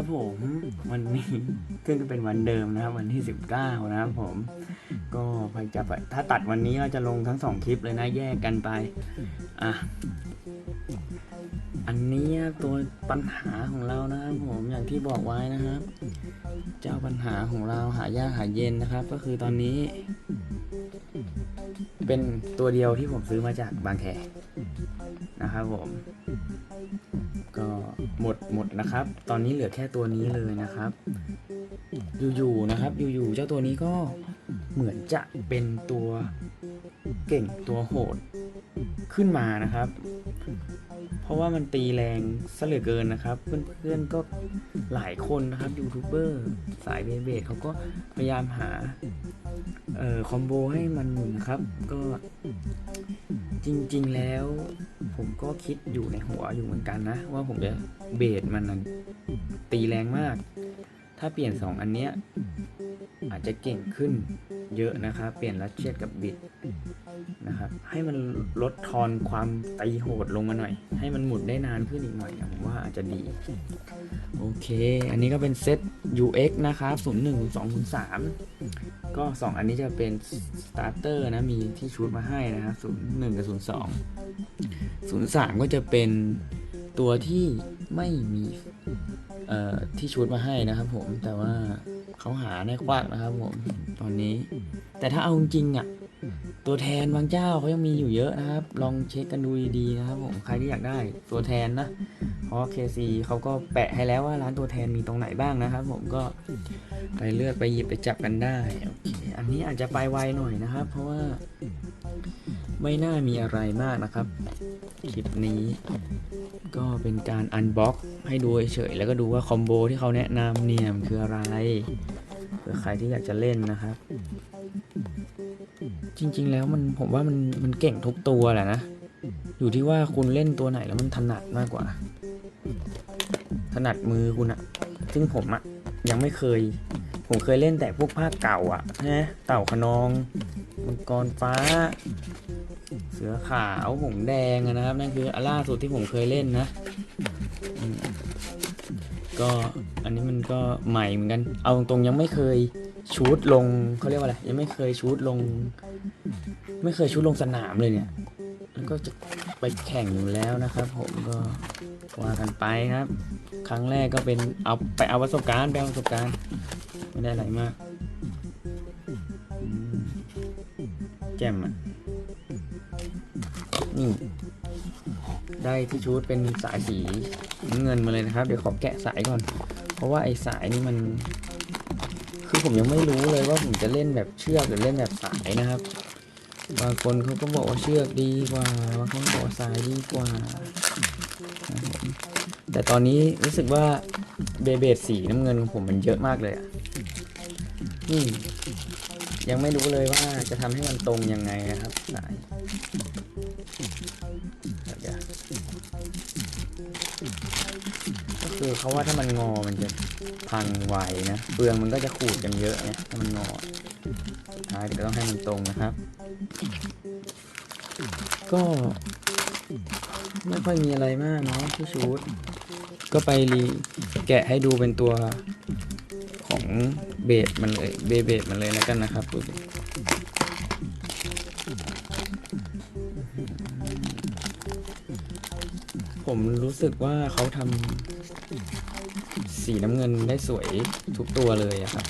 ครับผมวันนี้ซึ่งก็เป็นวันเดิมนะครับ วันที่ 19 นะครับผม ก็พยจะไปถ้าตัดวันนี้ก็จะลงทั้งสองคลิปเลยนะแยกกันไปอะอันนี้ตัวปัญหาของเรานะครับผมอย่างที่บอกไว้นะครับ เจ้าปัญหาของเราหายากหาเย็นนะครับ ก็คือตอนนี้ เป็นตัวเดียวที่ผมซื้อมาจากบางแค นะครับผม ก็หมดหมดนะครับ ตอนนี้เหลือแค่ตัวนี้เลยนะครับ อยู่ๆนะครับ อยู่ๆเจ้าตัวนี้ก็เหมือนจะเป็นตัวเก่งตัวโหดขึ้นมานะครับ เพราะว่ามันตีแรงซะเหลือเกินนะครับ เพื่อนๆก็หลายคนนะครับยูทูบเบอร์สายเบเบเขาก็พยายามหาเอ่อคอมโบให้มันหมุนนะครับ ก็จริงๆแล้ว ผมก็คิดอยู่ในหัวอยู่เหมือนกันนะ ว่าผมจะเบสมันตีแรงมาก ถ้าเปลี่ยน 2 อันเนี้ยอาจจะเก่งขึ้นเยอะนะครับ เปลี่ยนลัดเชียดกับบิดนะครับ ให้มันลดทอนความตีโหดลงมาหน่อย ให้มันหมุนได้นานขึ้นอีกหน่อยผมว่าอาจจะดี โอเค อันนี้ก็เป็นเซต UX นะครับ 01 02 03 ก็ 2 อันนี้จะเป็นสตาร์เตอร์นะ มีที่ชุดมาให้นะครับ01 กับ 02 03 ก็จะเป็นตัวที่ไม่มีเอ่อที่ชุดมาให้นะครับผม แต่ว่าเขาหาในควักนะครับผม ตอนนี้ แต่ถ้าเอาจริงอะ ตัวแทนบางเจ้าเขายังมีอยู่เยอะนะครับ ลองเช็คกันดูดีๆนะครับผมใครที่อยากได้ตัวแทนนะเพราะ KC เขาก็แปะให้แล้วว่าร้านตัวแทนมีตรงไหนบ้างนะครับ ผมก็ไปเลือกไปหยิบไปจับกันได้โอเคอันนี้อาจจะไปไวหน่อยนะครับ เพราะว่าไม่น่ามีอะไรมากนะครับ คลิปนี้ ก็เป็นการอันบ็อกให้ดูเฉยๆแล้วก็ดูว่าคอมโบที่เขาแนะนำเนี่ยมันคืออะไรเผื่อใครที่อยากจะเล่นนะครับ จริงๆแล้วมันผมว่ามันมันเก่งทุกตัวแหละนะ อยู่ที่ว่าคุณเล่นตัวไหนแล้วมันถนัดมากกว่า ถนัดมือคุณอะซึ่งผมอะยังไม่เคย ผมเคยเล่นแต่พวกภาคเก่าอะนะเต่าขนองมังกรฟ้า สือขาวหงแดงนะครับ นั่นคืออล่าสุดที่ผมเคยเล่นนะ ก็อันนี้มันก็ใหม่เหมือนกัน เอาตรงๆยังไม่เคยชูดลงเขาเรียกว่าอะไรยังไม่เคยชูดลง ไม่เคยชูดลงสนามเลยเนี่ยแล้วก็จะไปแข่งอยู่แล้วนะครับ ผมก็ว่ากันไปครับ ครั้งแรกก็เป็นเอาไปเอาประสบการณ์ไปเอาประสบการณ์ไม่ได้อะไรมากแจ่มอะ นี่ ได้ที่ชุดเป็นสายสีเงินมาเลยนะครับ เดี๋ยวขอแกะสายก่อน เพราะว่าไอ้สายนี่มัน คือผมยังไม่รู้เลยว่าผมจะเล่นแบบเชือกหรือเล่นแบบสายนะครับ บางคนเขาก็บอกว่าเชือกดีกว่า บางคนบอกสายดีกว่า แต่ตอนนี้รู้สึกว่าเบเบดสีน้ำเงินของผมมันเยอะมากเลยอะอืม ยังไม่รู้เลยว่าจะทำให้มันตรงยังไงนะครับสายก็คือเขาว่าถ้ามันงอมันจะพังไวนะเปลืองมันก็จะขูดกันเยอะเนี่ยถ้ามันงอท้ายเดี๋ยวต้องให้มันตรงนะครับ ก็ไม่ค่อยมีอะไรมากเนาะที่ชูดก็ไปรีแกะให้ดูเป็นตัวของ เบสมันเลยเบเบสมันเลยแล้วกันนะครับดูสิผมรู้สึกว่าเขาทำสีน้ำเงินได้สวยทุกตัวเลยครับ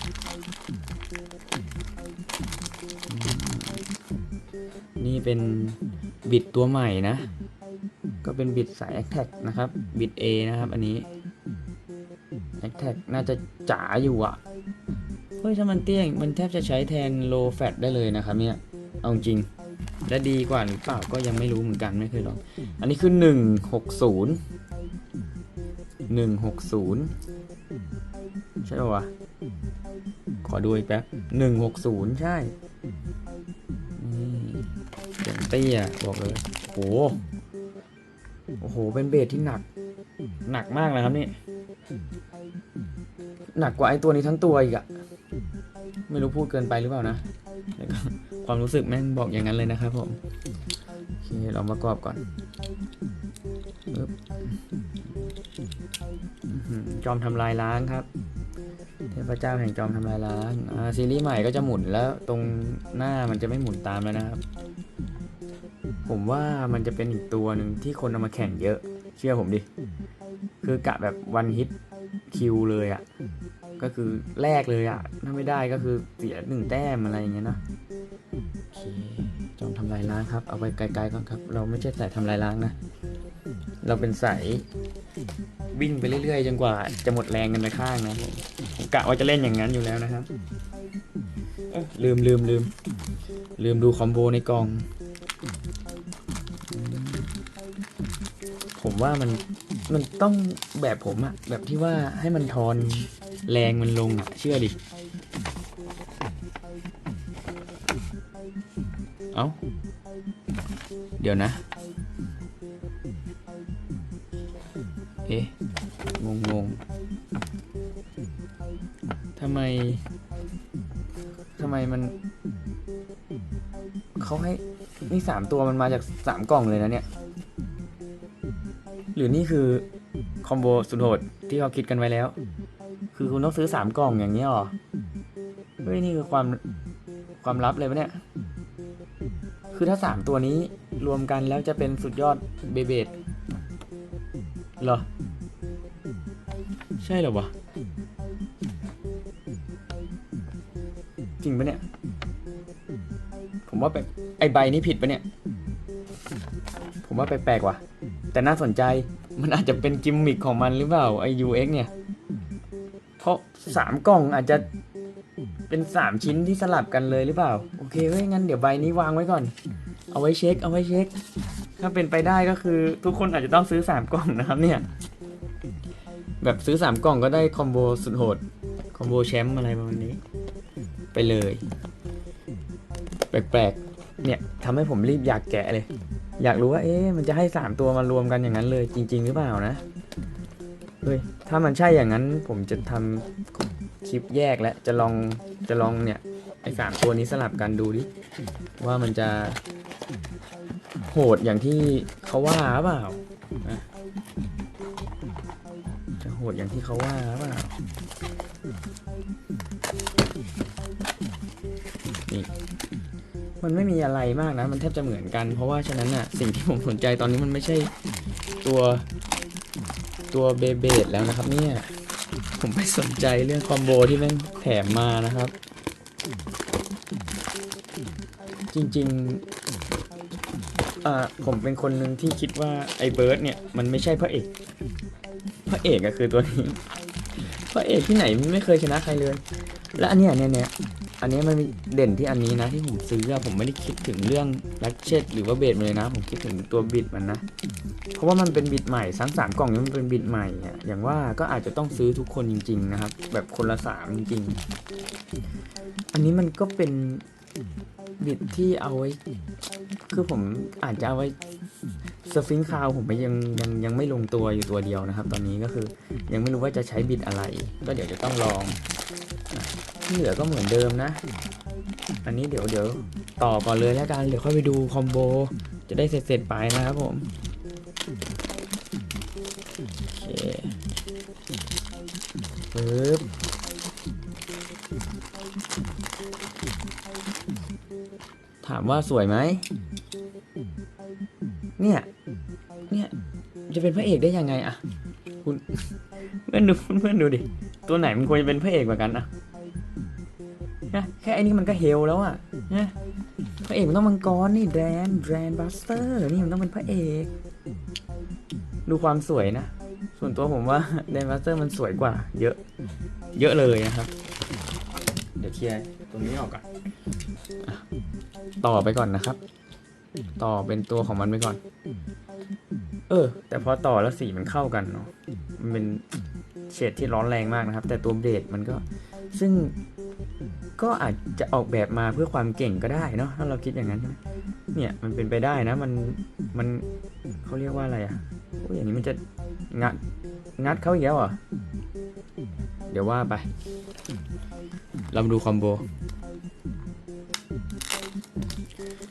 นี่เป็นบิดตัวใหม่นะ ก็เป็นบิดสาย a c t a c นะครับ บิด A นะครับ อันนี้ a c t a c น่าจะจ๋าอยู่อะ เฮ้ยถ้ามันเตี้ยมันแทบจะใช้แทน low fat ได้เลยนะครับเนี่ย เอาจริง และดีกว่าหรือเปล่าก็ยังไม่รู้เหมือนกันไม่เคยลอง อันนี้คือ160 160ใช่ป่าวะ ขอดูอีกแป๊บ160ใช่นี่เสียงเตี้ยบอกเลย โอ้โห โอ้โห เป็นเบสที่หนัก หนักมากเลยครับนี่ หนักกว่าไอ้ตัวนี้ทั้งตัวอีกอะ ไม่รู้พูดเกินไปหรือเปล่านะแต่ก็ความรู้สึกแม่งบอกอย่างนั้นเลยนะครับผมโอเคเรามากรอบก่อนปึ๊บจอมทำลายล้างครับ เทพเจ้าแห่งจอมทำลายล้างซีรีส์ใหม่ก็จะหมุนแล้วตรงหน้ามันจะไม่หมุนตามแล้วนะครับ ผมว่ามันจะเป็นอีกตัวหนึ่งที่คนเอามาแข่งเยอะ เชื่อผมดิ คือกะแบบวันฮิตคิวเลยอะ่ะ ก็คือแรกเลยอะ่ะถ้าไม่ได้ก็คือเสียหนึ่งแต้มอะไรอย่างเงี้ยนะโอเคจอมทำลายล้างครับ เอาไปไกลๆก่อนครับ เราไม่ใช่สายทำลายล้างนะ เราเป็นสายวิ่งไปเรื่อยๆจนกว่าจะหมดแรงกันไปข้างนะผมกะว่าจะเล่นอย่างนั้นอยู่แล้วนะครับลืมลืมลืมลืมดูคอมโบในกล่อง ผมว่ามันมันต้องแบบผมอะแบบที่ว่าให้มันทอน แรงมันลงอะ เชื่อดิ เอ้า เดี๋ยวนะ เอ๊ะ งงงๆทำไม ทำไมมัน เขาให้ นี่สามตัวมันมาจากสามกล่องเลยนะเนี่ย หรือนี่คือ คอมโบสุดโหดที่เขาคิดกันไว้แล้ว คือคุณต้องซื้อสามกล่องอย่างนี้หรอ เฮ้ย นี่คือความความลับเลยปะเนี่ย คือถ้าสามตัวนี้รวมกันแล้วจะเป็นสุดยอดเบเบดเหรอ ใช่เหรอวะ จริงปะเนี่ย ผมว่าแบบไอใบนี้ผิดปะเนี่ย ผมว่าแปลกๆว่ะ แต่น่าสนใจมันอาจจะเป็นกิมมิคของมันหรือเปล่าไอ UX เนี่ย เพราะสามกล่องอาจจะเป็นสามชิ้นที่สลับกันเลยหรือเปล่า โอเคเว้ยงั้นเดี๋ยวใบนี้วางไว้ก่อน เอาไว้เช็ค เอาไว้เช็ค ถ้าเป็นไปได้ก็คือ ทุกคนอาจจะต้องซื้อสามกล่องนะครับเนี่ย แบบซื้อสามกล่องก็ได้คอมโบสุดโหด คอมโบแชมป์อะไรประมาณนี้ ไปเลย แปลกๆ เนี่ยทำให้ผมรีบอยากแกะเลย อยากรู้ว่า เอ๊ะมันจะให้สามตัวมารวมกันอย่างนั้นเลย จริง ๆ หรือเปล่านะ เฮ้ย ถ้ามันใช่อย่างนั้นผมจะทำคลิปแยกและจะลองจะลองเนี่ยไอ้สามตัวนี้สลับกันดูดิว่ามันจะโหดอย่างที่เขาว่าหรือเปล่าจะโหดอย่างที่เขาว่าหรือเปล่านี่มันไม่มีอะไรมากนะ มันแทบจะเหมือนกัน เพราะว่าฉะนั้นน่ะสิ่งที่ผมสนใจตอนนี้มันไม่ใช่ตัว ตัวเบเบดแล้วนะครับเนี่ยผมไม่สนใจเรื่องคอมโบที่แม่งแถมมานะครับ จริงๆอ่าผมเป็นคนหนึ่งที่คิดว่าไอ้เบิร์ดเนี่ยมันไม่ใช่พระเอกพระเอกก็คือตัวนี้พระเอกที่ไหนไม่เคยชนะใครเลย และอันเนี้ยเนี่ยเนี่ย อันนี้มันมีเด่นที่อันนี้นะที่ผมซื้อผมไม่ได้คิดถึงเรื่องลักเชตหรือว่าเบดมาเลยนะ ผมคิดถึงตัวบิดมันนะ เพราะว่ามันเป็นบิดใหม่ทั้งสามกล่องนี้มันเป็นบิดใหม่อะอย่างว่าก็อาจจะต้องซื้อทุกคนจริง ๆ นะครับ แบบคนละสามจริงๆ อันนี้มันก็เป็นบิดที่เอาไว้ คือผมอาจจะเอาไว้สฟิงคาวผมยังยังยังไม่ลงตัวอยู่ตัวเดียวนะครับ ตอนนี้ก็คือยังไม่รู้ว่าจะใช้บิดอะไร ก็เดี๋ยวจะต้องลอง ที่เหลือก็เหมือนเดิมนะ อันนี้เดี๋ยวเดี๋ยวต่อก่อนเลยแล้วกันเดี๋ยวค่อยไปดูคอมโบจะได้เสร็จเสร็จๆไปนะครับผมโอเคปึ๊บถามว่าสวยไหม เนี่ย เนี่ย จะเป็นพระเอกได้ยังไงอะคุณเพื่อนดูเพื่อนดูดิ ตัวไหนมันควรจะเป็นพระเอกกว่ากันอะ นะแค่ไอ้นี้มันก็เฮลแล้วอะนะพระเอกมันต้องมังกรนี่แดนแดนบัสเตอร์นี่มันต้องเป็นพระเอก ดูความสวยนะ ส่วนตัวผมว่าแดนบัสเตอร์มันสวยกว่า เยอะ เยอะเลยนะครับ เดี๋ยวเคลียร์ตรงนี้ออกก่อนอะต่อไปก่อนนะครับ ต่อเป็นตัวของมันไปก่อน เออ แต่พอต่อแล้วสีมันเข้ากันเนาะมันเป็นเฉดที่ร้อนแรงมากนะครับ แต่ตัวเบดมันก็ซึ่ง ก็อาจจะออกแบบมาเพื่อความเก่งก็ได้เนาะถ้าเราคิดอย่างนั้นใช่ไหมเนี่ยมันเป็นไปได้นะ มันมันเขาเรียกว่าอะไรอะ่ะโอ้ยอย่างนี้มันจะงัดงัดเข้าอีกแล้วเหรอเดี๋ยวว่าไปเรามาดูคอมโบ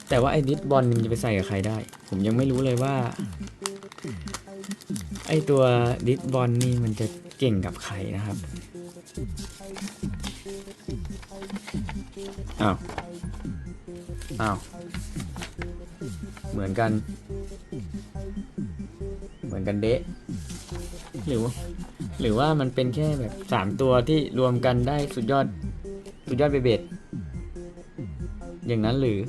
แต่ว่าไอ้ดิสบอลมันจะไปใส่กับใครได้ ผมยังไม่รู้เลยว่า ไอ้ตัวดิสบอลนี่มันจะเก่งกับใครนะครับ อ้าว อ้าว เหมือนกัน เหมือนกันเดะ หรือว่าหรือว่ามันเป็นแค่แบบสามตัวที่รวมกันได้สุดยอด สุดยอดเบเบดอย่างนั้นหรือ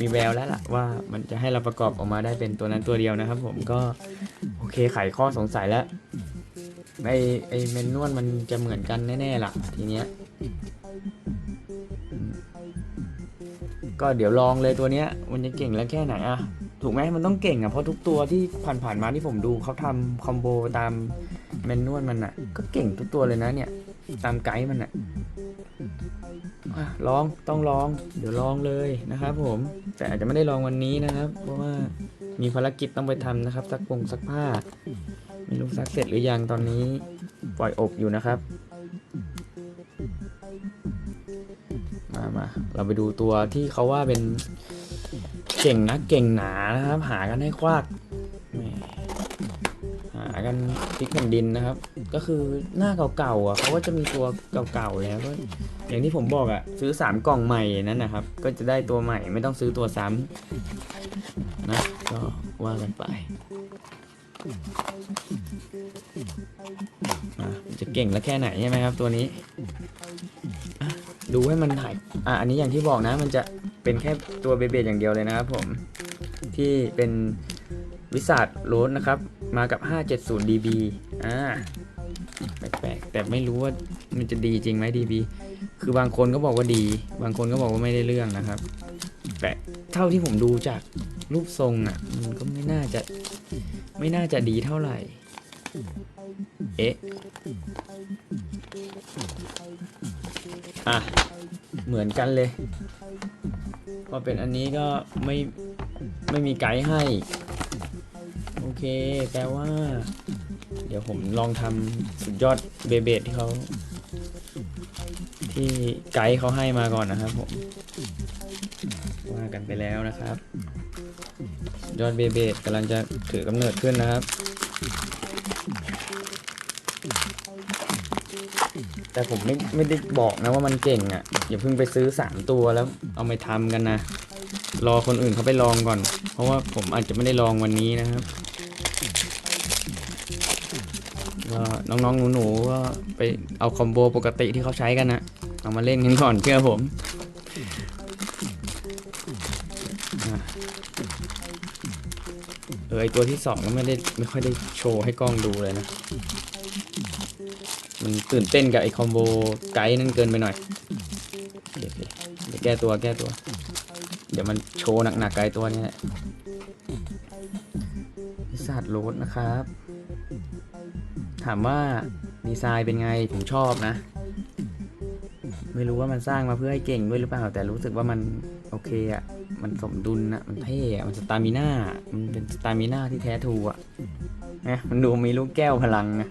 มีแววแล้วล่ะว่ามันจะให้เราประกอบออกมาได้เป็นตัวนั้นตัวเดียวนะครับ ผมก็โอเคไขข้อสงสัยแล้วไอไอเมนนวลมันจะเหมือนกันแน่ๆล่ะ ทีเนี้ย ก็เดี๋ยวลองเลยตัวเนี้ย มันจะเก่งแล้วแค่ไหนอะถูกไหมมันต้องเก่งอะเพราะทุกตัวที่ผ่านๆมาที่ผมดูเขาทำคอมโบตามเมนนวลมันอะก็เก่งทุกตัวเลยนะเนี่ย ตามไกด์มันอะลองต้องลอง เดี๋ยวลองเลยนะครับผมแต่อาจจะไม่ได้ลองวันนี้นะครับ เพราะว่ามีภารกิจต้องไปทำนะครับซักปงซักผ้าไม่รู้ซักเสร็จหรือยังตอนนี้ปล่อยอบอยู่นะครับ มาเราไปดูตัวที่เขาว่าเป็นเก่งนะเก่งหนานะครับ หากันให้ควักหากันพลิกแผ่นดินนะครับ ก็คือหน้าเก่าๆอะเขาก็จะมีตัวเก่าๆแล้วก็อย่างที่ผมบอกอะซื้อสามกล่องใหม่นั้นนะครับ ก็จะได้ตัวใหม่ไม่ต้องซื้อตัวซ้ำนะก็ว่ากันไปจะเก่งแล้วแค่ไหนใช่ไหมครับ ตัวนี้ ดูให้มันถ่าย อะอันนี้อย่างที่บอกนะ มันจะเป็นแค่ตัวเบเบอย่างเดียวเลยนะครับผมที่เป็นวิสัทโรสนะครับ มากับ 570 dB อ่าแปลกๆแต่ไม่รู้ว่ามันจะดีจริงไหม dB คือบางคนก็บอกว่าดี บางคนก็บอกว่าไม่ได้เรื่องนะครับ แต่เท่าที่ผมดูจากรูปทรงอะ มันก็ไม่น่าจะ ไม่น่าจะดีเท่าไหร่ เอ๊ะ อะ เหมือนกันเลย พอเป็นอันนี้ก็ไม่ไม่มีไกด์ให้ โอเค แปลว่า เดี๋ยวผมลองทำสุดยอดเบเบดที่เขาที่ไกด์เขาให้มาก่อนนะครับผมว่ากันไปแล้วนะครับ ยอดเบเบดกำลังจะถือกำเนิดขึ้นนะครับ แต่ผมไม่ไม่ได้บอกนะว่ามันเก่งอะ่ะ อย่าเพิ่งไปซื้อสามตัวแล้วเอาไปทำกันนะ รอคนอื่นเขาไปลองก่อน เพราะว่าผมอาจจะไม่ได้ลองวันนี้นะครับก็น้องๆหนูๆก็ไปเอาคอมโบปกติที่เขาใช้กันนะเอามาเล่นกันก่อนเชื่อผมเออไอตัวที่สองก็ไม่ได้ไม่ค่อยได้โชว์ให้กล้องดูเลยนะ มันตื่นเต้นกับไอคอมโบไกด์นั่นเกินไปหน่อย เดี๋ยวแก้ตัวแก้ตัว เดี๋ยวมันโชว์หนักๆไกลตัวเนี้แหละพิซซ่าโรสนะครับ ถามว่าดีไซน์เป็นไงผมชอบนะ ไม่รู้ว่ามันสร้างมาเพื่อให้เก่งด้วยหรือเปล่า แต่รู้สึกว่ามันโอเคอะมันสมดุลนะมันเท่อะมันสตามิน่า มันเป็นสตามิน่าที่แท้ทูอะนะมันดูมีลูกแก้วพลังนะ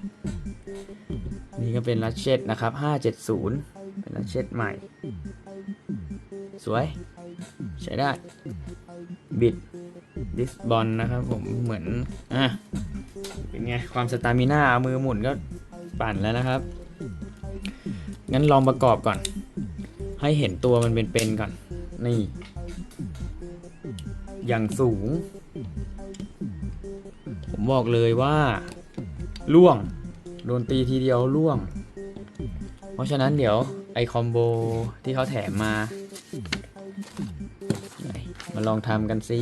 นี่ก็เป็นลัชเชตนะครับ 570 เป็นลัชเชตใหม่ สวย ใช้ได้ บิดดิสบอลนะครับผมเหมือน อะ เป็นไง ความสตามิน่ามือหมุนก็ปั่นแล้วนะครับ งั้นลองประกอบก่อน ให้เห็นตัวมันเป็นๆก่อน นี่ อย่างสูง ผมบอกเลยว่าล่วง โดนตีทีเดียวล่วง เพราะฉะนั้นเดี๋ยวไอคอมโบที่เขาแถมมา มาลองทำกันสิ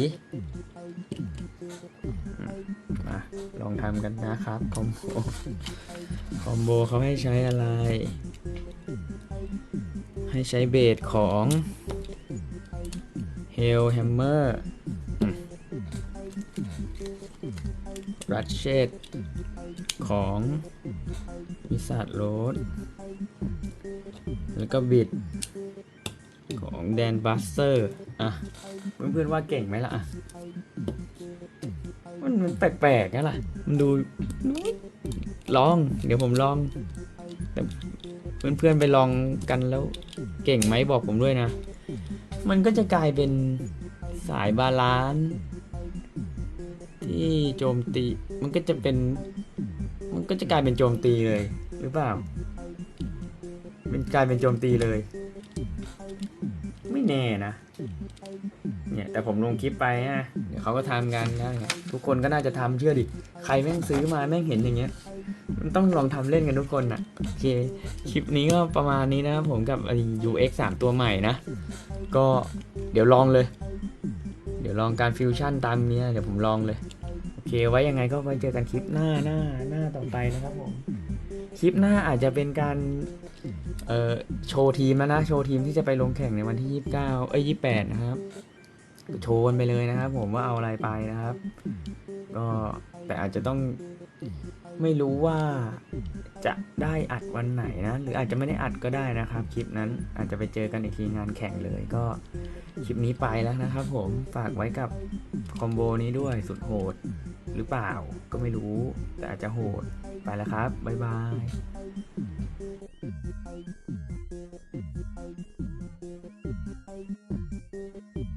มาลองทำกันนะครับคอมโบคอมโบเขาให้ใช้อะไร ให้ใช้เบสของ Hell Hammer รัชเชตของวิสัทโรดแล้วก็บิด แดนบัสเตอร์ อะ เพื่อนๆว่าเก่งไหมล่ะอะมันมันแปลกๆนะล่ะ มันดูลอง เดี๋ยวผมลอง แต่เพื่อนๆไปลองกันแล้วเก่งไหมบอกผมด้วยนะ มันก็จะกลายเป็นสายบาลานซ์ที่โจมตี มันก็จะเป็น มันก็จะกลายเป็นโจมตีเลย หรือเปล่าเป็นกลายเป็นโจมตีเลย แน่นะ เนี่ยแต่ผมลงคลิปไปฮะเดี๋ยวเขาก็ทำกันนะเนี่ยทุกคนก็น่าจะทำเชื่อดิ ใครแม่งซื้อมาแม่งเห็นอย่างเงี้ย มันต้องลองทำเล่นกันทุกคนอะ โอเค คลิปนี้ก็ประมาณนี้นะครับผมกับไอ้ UX 3 ตัวใหม่นะ ก็เดี๋ยวลองเลย เดี๋ยวลองการฟิวชั่นตามเนี้ยเดี๋ยวผมลองเลย โอเค ไว้ยังไงก็ไว้เจอกันคลิปหน้าหน้าหน้าต่อไปนะครับผม คลิปหน้าอาจจะเป็นการ เออโชว์ทีมแล้วนะ โชว์ทีมที่จะไปลงแข่งในวันที่ 29 เอ้ย 28 นะครับ โชว์กันไปเลยนะครับ ผมว่าเอาอะไรไปนะครับ ก็แต่อาจจะต้องไม่รู้ว่าจะได้อัดวันไหนนะ หรืออาจจะไม่ได้อัดก็ได้นะครับ คลิปนั้นอาจจะไปเจอกันอีกทีงานแข่งเลยก็คลิปนี้ไปแล้วนะครับ ผมฝากไว้กับคอมโบนี้ด้วยสุดโหดหรือเปล่าก็ไม่รู้ แต่อาจจะโหดไปแล้วครับ บ๊ายบาย